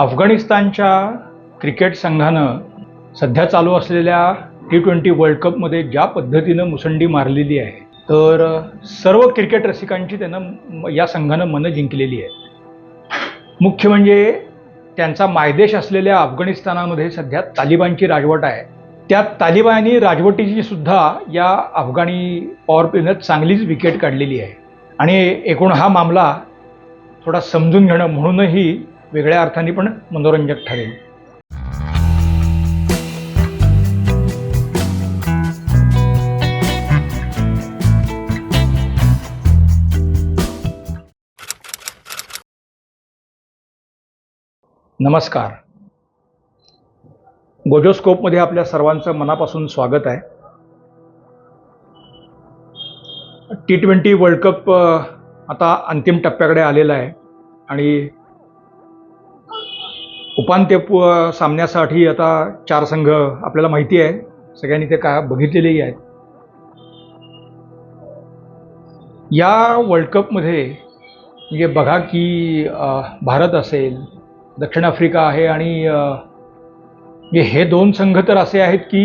अफगाणिस्तानच्या क्रिकेट संघानं सध्या चालू असलेल्या टी ट्वेंटी वर्ल्ड कपमध्ये ज्या पद्धतीनं मुसंडी मारलेली आहे तर सर्व क्रिकेट रसिकांची त्यानं या संघानं मनं जिंकलेली आहेत. मुख्य म्हणजे त्यांचा मायदेश असलेल्या अफगाणिस्तानामध्ये सध्या तालिबानची राजवट आहे. त्या तालिबानी राजवटीची सुद्धा या अफगाणी पॉवर प्लेनं चांगलीच विकेट काढलेली आहे. आणि एकूण हा मामला थोडा समजून घेणं म्हणूनही वेगळ्या अर्थाने पण मनोरंजक ठरेल. नमस्कार. गोजोस्कोपमध्ये आपल्या सर्वांचं मनापासून स्वागत आहे. टी ट्वेंटी वर्ल्ड कप आता अंतिम टप्प्याकडे आलेला आहे. आणि उपांत्य सामन्यासाठी आता चार संघ आपल्याला माहिती आहे. सगळ्यांनी ते का बघितलेलेही आहेत. या वर्ल्ड कपमध्ये म्हणजे बघा की भारत असेल दक्षिण आफ्रिका आहे आणि म्हणजे हे दोन संघ तर असे आहेत की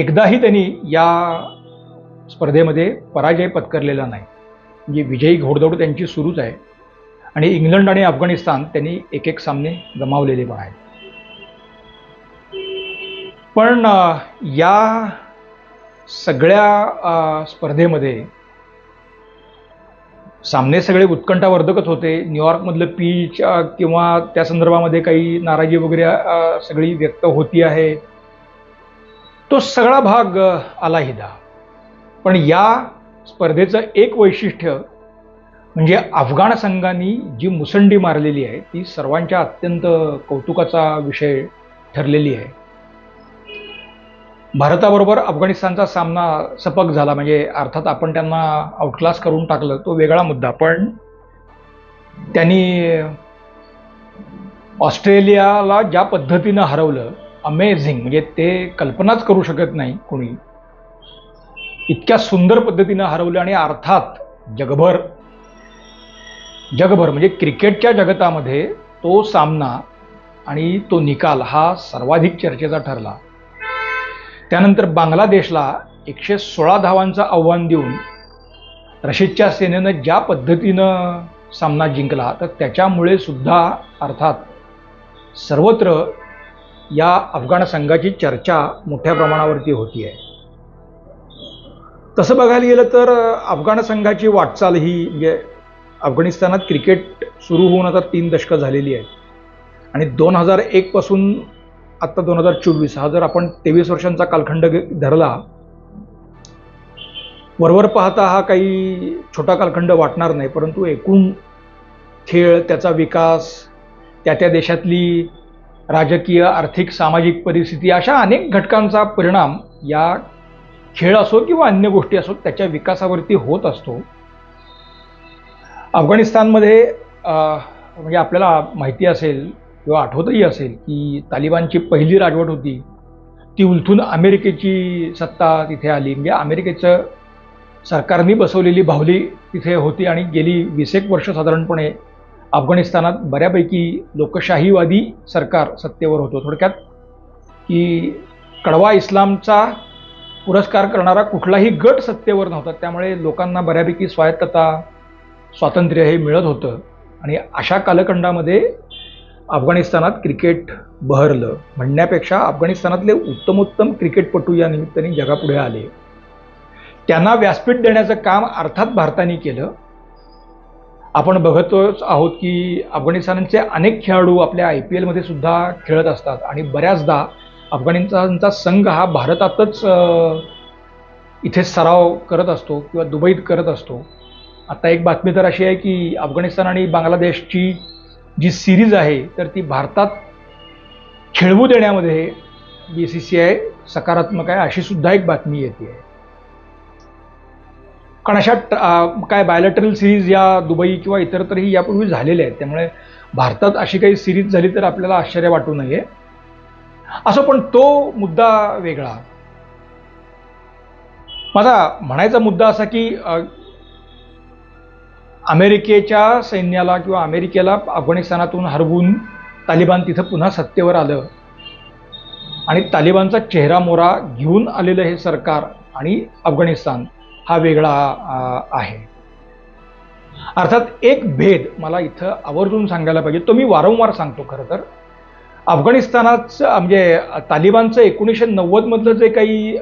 एकदाही त्यांनी या स्पर्धेमध्ये पराजय पत्करलेला नाही. म्हणजे विजयी घोडदौड त्यांची सुरूच आहे. आणि इंग्लंड आणि अफगाणिस्तान त्यांनी एक एक सामने गमावलेले पण आहेत पण या सगळ्या स्पर्धेमध्ये सामने सगळे उत्कंठावर्धकच होते. न्यूयॉर्कमधलं पीच किंवा त्या संदर्भामध्ये काही नाराजी वगैरे सगळी व्यक्त होती आहे. तो सगळा भाग आला आलाहिदा पण या स्पर्धेचं एक वैशिष्ट्य म्हणजे अफगाण संघाने जी मुसंडी मारलेली आहे ती सर्वांच्या अत्यंत कौतुकाचा विषय ठरलेली आहे. भारताबरोबर अफगाणिस्तानचा सामना सपक झाला म्हणजे अर्थात आपण त्यांना आउटक्लास करून टाकलं तो वेगळा मुद्दा. पण त्यांनी ऑस्ट्रेलियाला ज्या पद्धतीनं हरवलं अमेझिंग म्हणजे ते कल्पनाच करू शकत नाही कोणी. इतक्या सुंदर पद्धतीनं हरवलं आणि अर्थात जगभर जगभर म्हणजे क्रिकेटच्या जगतामध्ये तो सामना आणि तो निकाल हा सर्वाधिक चर्चेचा ठरला. त्यानंतर बांगलादेशला एकशे सोळा धावांचं आव्हान देऊन रशीदच्या सेनेनं ज्या पद्धतीनं सामना जिंकला तर त्याच्यामुळे सुद्धा अर्थात सर्वत्र या अफगाण संघाची चर्चा मोठ्या प्रमाणावरती होती आहे. तसं बघायला गेलं तर अफगाण संघाची वाटचाल ही म्हणजे अफगाणिस्तानात क्रिकेट सुरू होऊन आता तीन दशकं झालेली आहेत. आणि दोन हजार एकपासून आत्ता दोन हजार चोवीस हा जर आपण तेवीस वर्षांचा कालखंड धरला वरवर पाहता हा काही छोटा कालखंड वाटणार नाही परंतु एकूण खेळ त्याचा विकास त्या त्या देशातली राजकीय आर्थिक सामाजिक परिस्थिती अशा अनेक घटकांचा परिणाम या खेळ असो किंवा अन्य गोष्टी असो त्याच्या विकासावरती होत असतो. अफगाणिस्तानमध्ये म्हणजे आपल्याला माहिती असेल किंवा आठवतही असेल की तालिबानची पहिली राजवट होती ती उलथून अमेरिकेची सत्ता तिथे आली. म्हणजे अमेरिकेचं सरकारने बसवलेली बाहुली तिथे होती आणि गेली वीस एक वर्ष साधारणपणे अफगाणिस्तानात बऱ्यापैकी लोकशाहीवादी सरकार सत्तेवर होतं. थोडक्यात की कडवा इस्लामचा पुरस्कार करणारा कुठलाही गट सत्तेवर नव्हता. त्यामुळे लोकांना बऱ्यापैकी स्वायत्तता स्वातंत्र्य हे मिळत होतं. आणि अशा कालखंडामध्ये अफगाणिस्तानात क्रिकेट बहरलं. म्हणण्यापेक्षा अफगाणिस्तानातले उत्तमोत्तम क्रिकेटपटू या निमित्ताने जगापुढे आले. त्यांना व्यासपीठ देण्याचं काम अर्थात भारताने केलं. आपण बघतोच आहोत की अफगाणिस्तानचे अनेक खेळाडू आपल्या आय पी एलमध्ये सुद्धा खेळत असतात. आणि बऱ्याचदा अफगाणिस्तानचा संघ हा भारतातच इथे सराव करत असतो किंवा दुबईत करत असतो. आता एक बातमी तर अशी आहे की अफगाणिस्तान आणि बांगलादेशची जी सिरीज आहे तर ती भारतात खेळवू देण्यामध्ये बी सी सी आय सकारात्मक आहे अशी सुद्धा एक बातमी येते. आहे कारण अशा काय बायोलॅटरल सिरीज या दुबई किंवा इतरत्रही यापूर्वी झालेल्या आहेत त्यामुळे भारतात अशी काही सिरीज झाली तर आपल्याला आश्चर्य वाटू नये. असं पण तो मुद्दा वेगळा. माझा म्हणायचा मुद्दा असा की अमेरिकेच्या सैन्याला किंवा अमेरिकेला अफगाणिस्तानातून हरवून तालिबान तिथं पुन्हा सत्तेवर आलं. आणि तालिबानचा चेहरा मोरा घेऊन आलेलं हे सरकार आणि अफगाणिस्तान हा वेगळा आहे. अर्थात एक भेद मला इथं आवर्जून सांगायला पाहिजे. तो मी वारंवार सांगतो खरं तर. अफगाणिस्तानाचं म्हणजे तालिबानचं एकोणीसशे नव्वदमधलं जे काही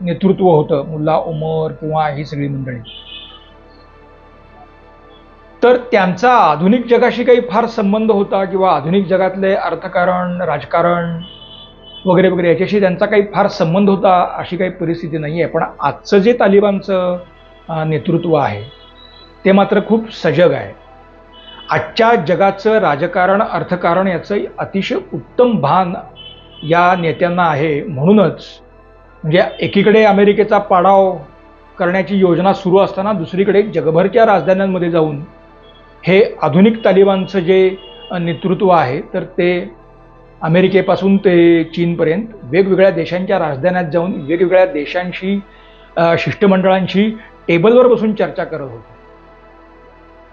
नेतृत्व होतं मुल्ला उमर किंवा ही सगळी मंडळी तर त्यांचा आधुनिक जगाशी काही फार संबंध होता किंवा आधुनिक जगातले अर्थकारण राजकारण वगैरे वगैरे याच्याशी त्यांचा काही फार संबंध होता अशी काही परिस्थिती नाही आहे. पण आजचं जे तालिबानचं नेतृत्व आहे ते मात्र खूप सजग आहे. आजच्या जगाचं राजकारण अर्थकारण याचं अतिशय उत्तम भान या नेत्यांना आहे. म्हणूनच म्हणजे एकीकडे अमेरिकेचा पाडाव करण्याची योजना सुरू असताना दुसरीकडे जगभरच्या राजधान्यांमध्ये जाऊन हे आधुनिक तालिबानचं जे नेतृत्व आहे तर ते अमेरिकेपासून ते चीनपर्यंत वेगवेगळ्या देशांच्या राजधान्यात जाऊन वेगवेगळ्या देशांशी शिष्टमंडळांशी टेबलवर बसून चर्चा करत होते.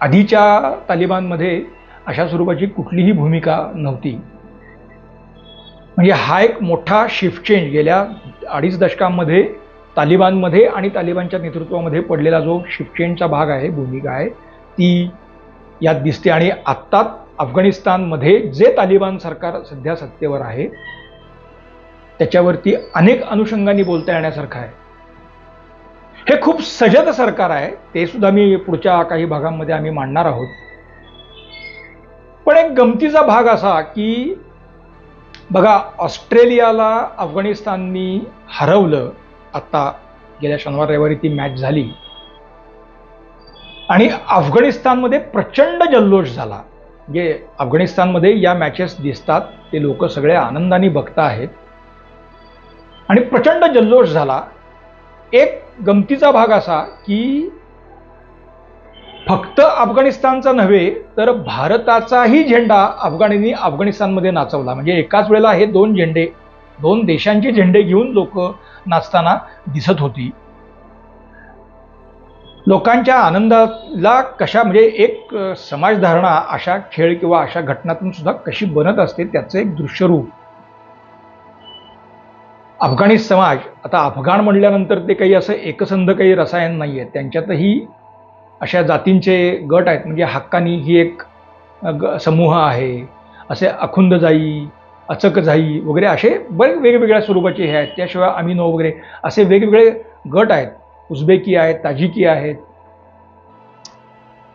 आधीच्या तालिबानमध्ये अशा स्वरूपाची कुठलीही भूमिका नव्हती. म्हणजे हा एक मोठा शिफ्ट चेंज गेल्या अडीच दशकांमध्ये तालिबानमध्ये आणि तालिबानच्या नेतृत्वामध्ये पडलेला जो शिफ्ट चेंजचा भाग आहे भूमिका आहे ती यात दिसते. आणि आत्ता अफगाणिस्तानमध्ये जे तालिबान सरकार सध्या सत्तेवर आहे त्याच्यावरती अनेक अनुषंगांनी बोलता येण्यासारखं आहे. हे खूप सजग सरकार आहे. ते सुद्धा मी पुढच्या काही भागांमध्ये आम्ही मांडणार आहोत. पण एक गमतीचा भाग असा की बघा ऑस्ट्रेलियाला अफगाणिस्ताननी हरवलं. आत्ता गेल्या शनिवार रविवारी ती मॅच झाली. आणि अफगाणिस्तानमध्ये प्रचंड जल्लोष झाला. म्हणजे अफगाणिस्तानमध्ये या मॅचेस दिसतात ते लोक सगळे आनंदाने बघत आहेत. आणि प्रचंड जल्लोष झाला. एक गमतीचा भाग असा की फक्त अफगाणिस्तानचा नव्हे तर भारताचाही झेंडा अफगाणींनी अफगाणिस्तानमध्ये नाचवला. म्हणजे एकाच वेळेला हे दोन झेंडे दोन देशांचे झेंडे घेऊन लोक नाचताना दिसत होती. लोकांच्या आनंदाला कशा म्हणजे एक समाजधारणा अशा खेळ किंवा अशा घटनातून सुद्धा कशी बनत असते त्याचं एक दृश्यरूप. अफगाणी समाज आता अफगाण म्हणल्यानंतर ते काही असं एकसंध काही रसायन नाही आहे त्यांच्यातही अशा जातींचे गट आहेत. म्हणजे हक्कानी ही एक ग- समूह आहे. असे अखुंद जाई अचक जाई वगैरे असे बरेच वेगवेगळ्या स्वरूपाचे हे आहेत. त्याशिवाय अमिनो वगैरे असे वेगवेगळे गट आहेत. उझबेकी आहेत ताजिकी आहेत.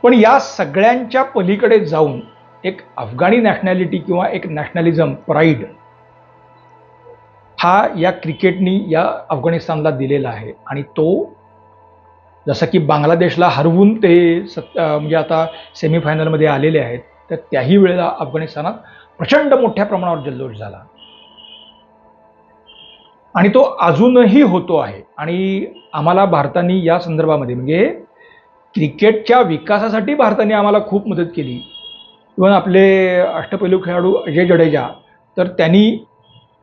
पण या सगळ्यांच्या पलीकडे जाऊन एक अफगाणी नॅशनॅलिटी किंवा एक नॅशनॅलिझम प्राईड हा या क्रिकेटनी या अफगाणिस्तानला दिलेला आहे. आणि तो जसं की बांगलादेशला हरवून ते सत म्हणजे आता सेमीफायनलमध्ये आलेले आहेत तर त्याही वेळेला अफगाणिस्तानात प्रचंड मोठ्या प्रमाणावर जल्लोष झाला. आणि तो अजूनही होतो आहे. आणि आम्हाला भारताने या संदर्भामध्ये म्हणजे क्रिकेटच्या विकासासाठी भारताने आम्हाला खूप मदत केली. इव्हन आपले अष्टपैलू खेळाडू अजय जडेजा तर त्यांनी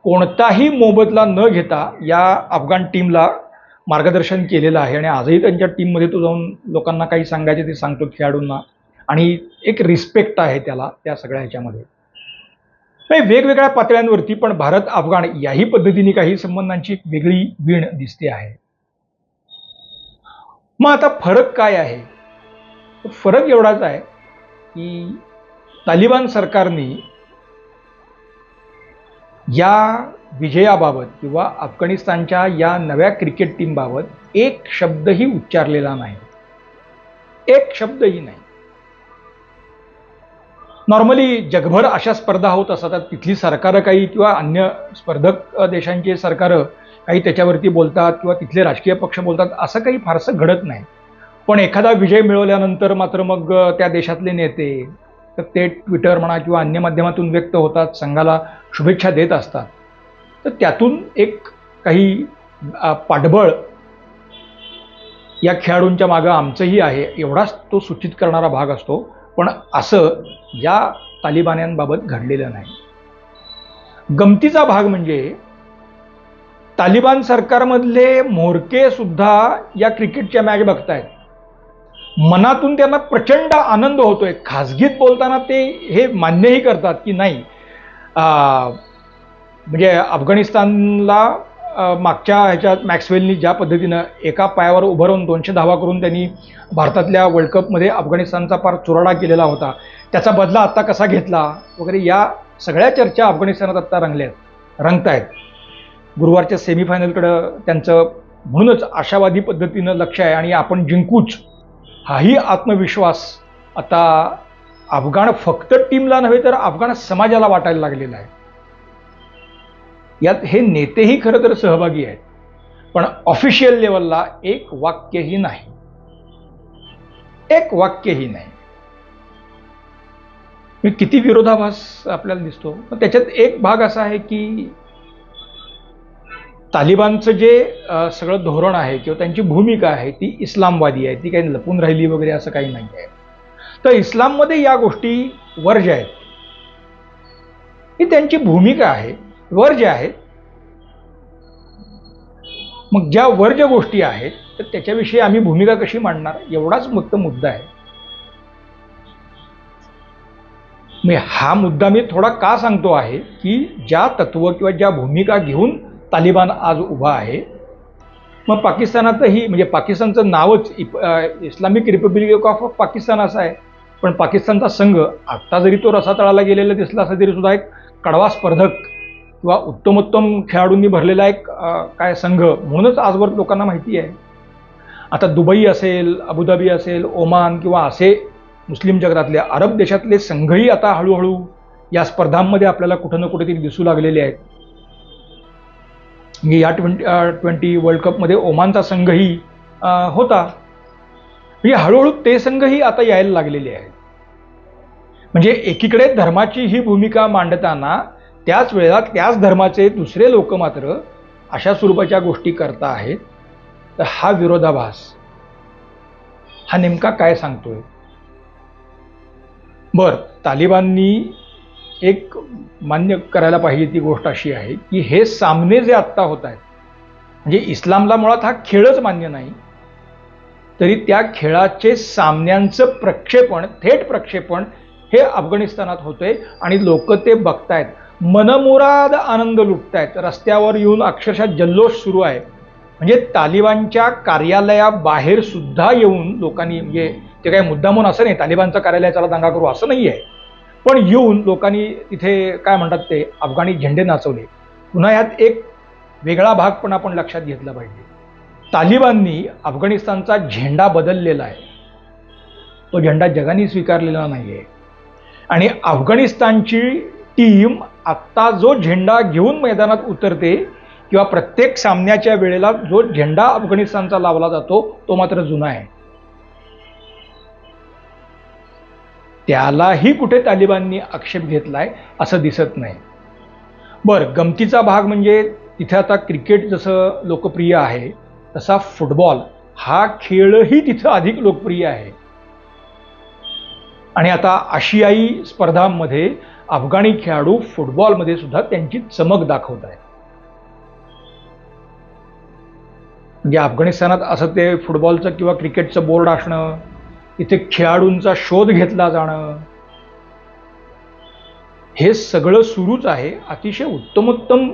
कोणताही मोबदला न घेता या अफगाण टीमला मार्गदर्शन केलेलं आहे. आणि आजही त्यांच्या टीममध्ये तो जाऊन लोकांना काही सांगायचे ते सांगतो खेळाडूंना. आणि एक रिस्पेक्ट आहे त्याला त्या सगळ्या ह्याच्यामध्ये. नाही वेगवेगळ्या पातळ्यांवरती पण भारत अफगाण याही पद्धतीने काही संबंधांची वेगळी वीण दिसते आहे. मग आता फरक काय आहे? फरक एवढाच आहे की तालिबान सरकारने या विजयाबाबत किंवा अफगाणिस्तानच्या या नव्या क्रिकेट टीमबाबत एक शब्दही उच्चारलेला नाही. एक शब्दही नाही. नॉर्मली जगभर अशा स्पर्धा होत असतात. तिथली सरकारं काही किंवा अन्य स्पर्धक देशांचे सरकारं काही त्याच्यावरती बोलतात किंवा तिथले राजकीय पक्ष बोलतात असं काही फारसं घडत नाही. पण एखादा विजय मिळवल्यानंतर मात्र मग त्या देशातले नेते तर ते ट्विटर म्हणा किंवा अन्य माध्यमातून व्यक्त होतात संघाला शुभेच्छा देत असतात. तर त्यातून एक काही पाठबळ या खेळाडूंच्या मागं आमचंही आहे. एवढाच तो सूचित करणारा भाग असतो. पण असं या तालिबान्यांबाबत घडलेलं नाही. गमतीचा भाग म्हणजे तालिबान सरकारमधले म्होरके सुद्धा या क्रिकेटच्या मॅच बघतायत. मनातून त्यांना प्रचंड आनंद होतोय. खाजगीत बोलताना ते हे मान्यही करतात की नाही म्हणजे अफगाणिस्तानला मागच्या ह्याच्यात मॅक्सवेलनी ज्या पद्धतीनं एका पायावर उभं राहून दोनशे धावा करून त्यांनी भारतातल्या वर्ल्ड कपमध्ये अफगाणिस्तानचा फार चुराडा केलेला होता त्याचा बदला आत्ता कसा घेतला वगैरे या सगळ्या चर्चा अफगाणिस्तानात आत्ता रंगल्या आहेत रंगतायत. गुरुवारच्या सेमीफायनलकडं त्यांचं म्हणूनच आशावादी पद्धतीनं लक्ष आहे आणि आपण जिंकूच. हाही आत्मविश्वास आता अफगाण फक्त टीमला नव्हे तर अफगाण समाजाला वाटायला लागलेला आहे. यात हे नेतेही खरं तर सहभागी आहेत. पण ऑफिशियल लेवलला एक वाक्यही नाही. एक वाक्यही नाही. मी किती विरोधाभास आपल्याला दिसतो. पण त्याच्यात एक भाग असा आहे की तालिबानचं जे सगळं धोरण आहे किंवा त्यांची भूमिका आहे ती इस्लामवादी आहे. ती काही लपून राहिली वगैरे असं काही नाही आहे. तर इस्लाममध्ये या गोष्टी वर्ज आहेत. ही त्यांची भूमिका आहे. वर जे आहेत मग ज्या वर ज्या गोष्टी आहेत तर त्याच्याविषयी आम्ही भूमिका कशी मांडणार एवढाच फक्त मुद्दा आहे. मी हा मुद्दा मी थोडा का सांगतो आहे की ज्या तत्व किंवा ज्या भूमिका घेऊन तालिबान आज उभा आहे मग पाकिस्तानातही म्हणजे पाकिस्तानचं नावच इप इस्लामिक रिपब्लिक ऑफ पाकिस्तान असं आहे. पण पाकिस्तानचा संघ आत्ता जरी तो रसातळाला गेलेला दिसला असा तरी सुद्धा एक कडवा स्पर्धक किंवा उत्तमोत्तम खेळाडूंनी भरलेला एक काय संघ म्हणूनच आजवर लोकांना माहिती आहे. आता दुबई असेल अबुधाबी असेल ओमान किंवा असे मुस्लिम जगतातले अरब देशातले संघही आता हळूहळू या स्पर्धांमध्ये आपल्याला कुठं ना कुठेतरी दिसू लागलेले आहेत. म्हणजे या ट्वेंटी ट्वेंटी वर्ल्ड कपमध्ये ओमानचा संघही होता. म्हणजे हळूहळू ते संघही आता यायला लागलेले आहेत. म्हणजे एकीकडे धर्माची ही भूमिका मांडताना त्याच वेळेला त्याच धर्माचे दुसरे लोक मात्र अशा स्वरूपाच्या गोष्टी करता आहेत तर हा विरोधाभास. हा नेमका काय सांगतोय? बर तालिबाननी एक मान्य करायला पाहिजे ती गोष्ट अशी आहे की हे सामने जे आत्ता होत आहेत म्हणजे इस्लामला मुळात हा खेळच मान्य नाही तरी त्या खेळाचे सामन्यांचं प्रक्षेपण थेट प्रक्षेपण हे अफगाणिस्तानात होतंय आणि लोक ते बघतायत. मनमुराद आनंद लुटतायत. रस्त्यावर येऊन अक्षरशः जल्लोष सुरू आहे. म्हणजे तालिबानच्या कार्यालयाबाहेर सुद्धा येऊन लोकांनी म्हणजे ते काही मुद्दामून असं नाही तालिबानचं कार्यालय चला दंगा करू असं नाही आहे. पण येऊन लोकांनी तिथे काय म्हणतात ते अफगाणी झेंडे नाचवले. पुन्हा यात एक वेगळा भाग पण आपण लक्षात घेतला पाहिजे. तालिबाननी अफगाणिस्तानचा झेंडा बदललेला आहे. तो झेंडा जगाने स्वीकारलेला नाही आहे आणि अफगाणिस्तानची टीम आत्ता जो झेंडा घेऊन मैदानात उतरते किंवा प्रत्येक सामन्याच्या वेळेला जो झेंडा अफगाणिस्तानचा लावला जातो तो मात्र जुना आहे. त्यालाही कुठे तालिबाननी आक्षेप घेतलाय असं दिसत नाही. बरं गमतीचा भाग म्हणजे तिथे आता क्रिकेट जसं लोकप्रिय आहे तसा फुटबॉल हा खेळही तिथं अधिक लोकप्रिय आहे. आणि आता आशियाई स्पर्धांमध्ये अफगाणी खेळाडू फुटबॉलमध्ये सुद्धा त्यांची चमक दाखवत आहेत. म्हणजे अफगाणिस्तानात असं ते फुटबॉलचं किंवा क्रिकेटचं बोर्ड असणं इथे खेळाडूंचा शोध घेतला जाणं हे सगळं सुरूच आहे. अतिशय उत्तमोत्तम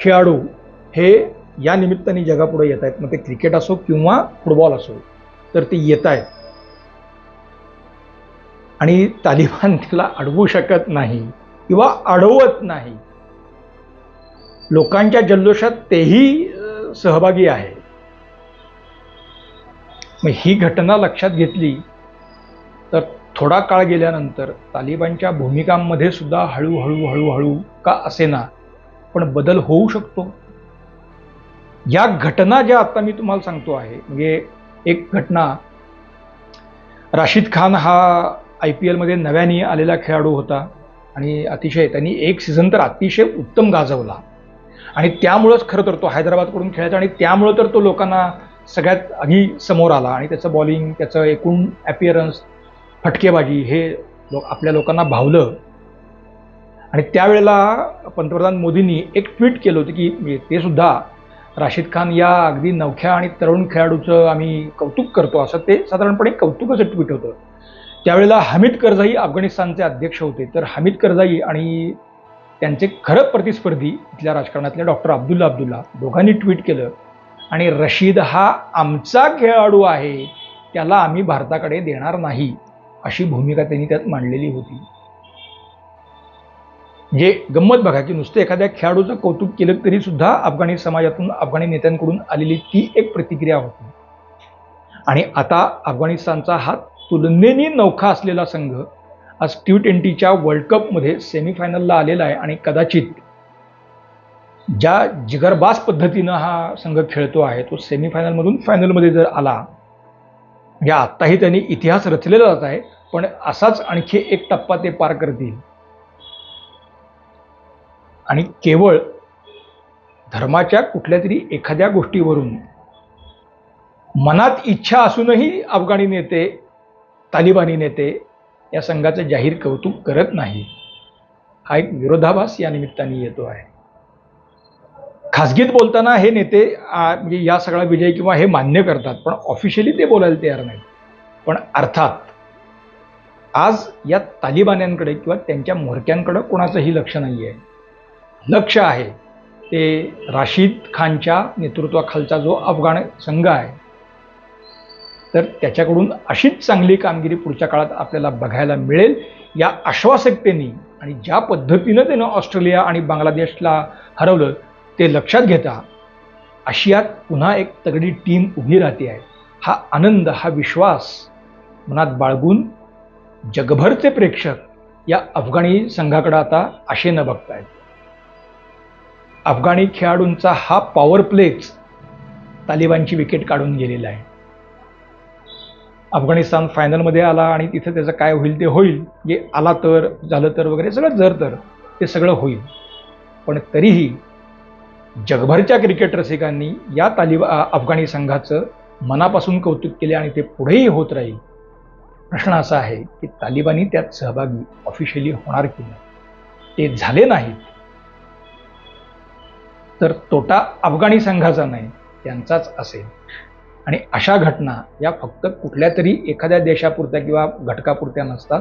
खेळाडू हे या निमित्ताने जगापुढे येत आहेत. मग ते क्रिकेट असो किंवा फुटबॉल असो तर ते येत आहेत. आणि तालिबान त्याला अडवू शकत नाही किंवा अडवत नाही. लोकांच्या जल्लोषात तेही सहभागी आहे. मग ही घटना लक्षात घेतली तर थोडा काळ गेल्यानंतर तालिबानच्या भूमिकांमध्ये सुद्धा हळूहळू हळूहळू का असेना पण बदल होऊ शकतो. या घटना ज्या आता मी तुम्हाला सांगतो आहे म्हणजे एक घटना राशीद खान हा आय पी एलमध्ये नव्याने आलेला खेळाडू होता. आणि अतिशय त्यांनी एक सीझन तर अतिशय उत्तम गाजवला. आणि त्यामुळंच खरं तर तो हैदराबादकडून खेळायचा आणि त्यामुळं तर तो लोकांना सगळ्यात आधी समोर आला. आणि त्याचं बॉलिंग त्याचं एकूण ॲपिअरन्स फटकेबाजी हे लोक आपल्या लोकांना भावलं. आणि त्यावेळेला पंतप्रधान मोदींनी एक ट्विट केलं होतं की म्हणजे ते सुद्धा राशीद खान या अगदी नवख्या आणि तरुण खेळाडूचं आम्ही कौतुक करतो असं ते साधारणपणे कौतुकाचं ट्विट होतं. त्यावेळेला हमीद करझाई अफगाणिस्तानचे अध्यक्ष होते. तर हमीद करझाई आणि त्यांचे खरं प्रतिस्पर्धी इथल्या राजकारणातले डॉक्टर अब्दुल्ला अब्दुल्ला दोघांनी ट्विट केलं आणि रशीद हा आमचा खेळाडू आहे त्याला आम्ही भारताकडे देणार नाही अशी भूमिका त्यांनी त्यात मांडलेली होती. जे गंमत बघा की नुसतं एखाद्या खेळाडूचं कौतुक केलं तरी सुद्धा अफगाणी समाजातून अफगाणी नेत्यांकडून आलेली ती एक प्रतिक्रिया होती. आणि आता अफगाणिस्तानचा हा तुलनेने नौखा असलेला संघ आज टी ट्वेंटीच्या वर्ल्ड कपमध्ये सेमीफायनलला आलेला आहे आणि कदाचित ज्या जिगरबाज पद्धतीनं हा संघ खेळतो आहे तो सेमीफायनलमधून फायनलमध्ये जर आला म्हणजे आत्ताही त्यांनी इतिहास रचलेला जात आहे पण असाच आणखी एक टप्पा ते पार करतील. आणि केवळ धर्माच्या कुठल्या तरी एखाद्या गोष्टीवरून मनात इच्छा असूनही अफगाणी नेते तालिबानी नेते या संघाचं जाहीर कौतुक करत नाही. हा एक विरोधाभास या निमित्ताने येतो आहे. खासगीत बोलताना हे नेते म्हणजे या सगळा विजय किंवा हे मान्य करतात पण ऑफिशियली ते बोलायला तयार नाहीत. पण अर्थात आज या तालिबान्यांकडे किंवा त्यांच्या म्होरक्यांकडे कोणाचंही लक्ष नाही आहे लक्ष आहे ते राशीद खानच्या नेतृत्वाखालचा जो अफगाण संघ आहे तर त्याच्याकडून अशीच चांगली कामगिरी पुढच्या काळात आपल्याला बघायला मिळेल. या आश्वासकतेने आणि ज्या पद्धतीनं त्यानं ऑस्ट्रेलिया आणि बांगलादेशला हरवलं ते लक्षात घेता आशियात पुन्हा एक तगडी टीम उभी राहते आहे. हा आनंद हा विश्वास मनात बाळगून जगभरचे प्रेक्षक या अफगाणी संघाकडे आता आशेनं बघतायत. अफगाणी खेळाडूंचा हा पॉवर प्लेच तालिबानची विकेट काढून गेलेला आहे. अफगाणिस्तान फायनलमध्ये आला आणि तिथं त्याचं काय होईल ते होईल जे आला तर झालं तर वगैरे सगळं जर तर ते सगळं होईल. पण तरीही जगभरच्या क्रिकेट रसिकांनी या तालिबा अफगाणी संघाचं मनापासून कौतुक केले आणि ते पुढेही होत राहील. प्रश्न असा आहे की तालिबानी त्यात सहभागी ऑफिशियली होणार की नाही? ते झाले नाहीत. तर तोटा अफगाणी संघाचा नाही त्यांचाच असेल. आणि अशा घटना या फक्त कुठल्या तरी एखाद्या देशापुरत्या किंवा घटकापुरत्या नसतात.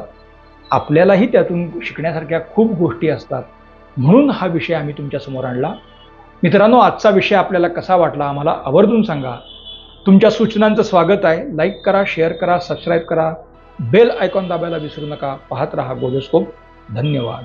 आपल्यालाही त्यातून शिकण्यासारख्या खूप गोष्टी असतात. म्हणून हा विषय आम्ही तुमच्यासमोर आणला. मित्रांनो आजचा विषय आपल्याला कसा वाटला आम्हाला आवर्जून सांगा. तुमच्या सूचनांचं स्वागत आहे. लाईक करा शेअर करा सबस्क्राईब करा. बेल आयकॉन दाबायला विसरू नका. पाहत रहा गोलोस्कोप धन्यवाद.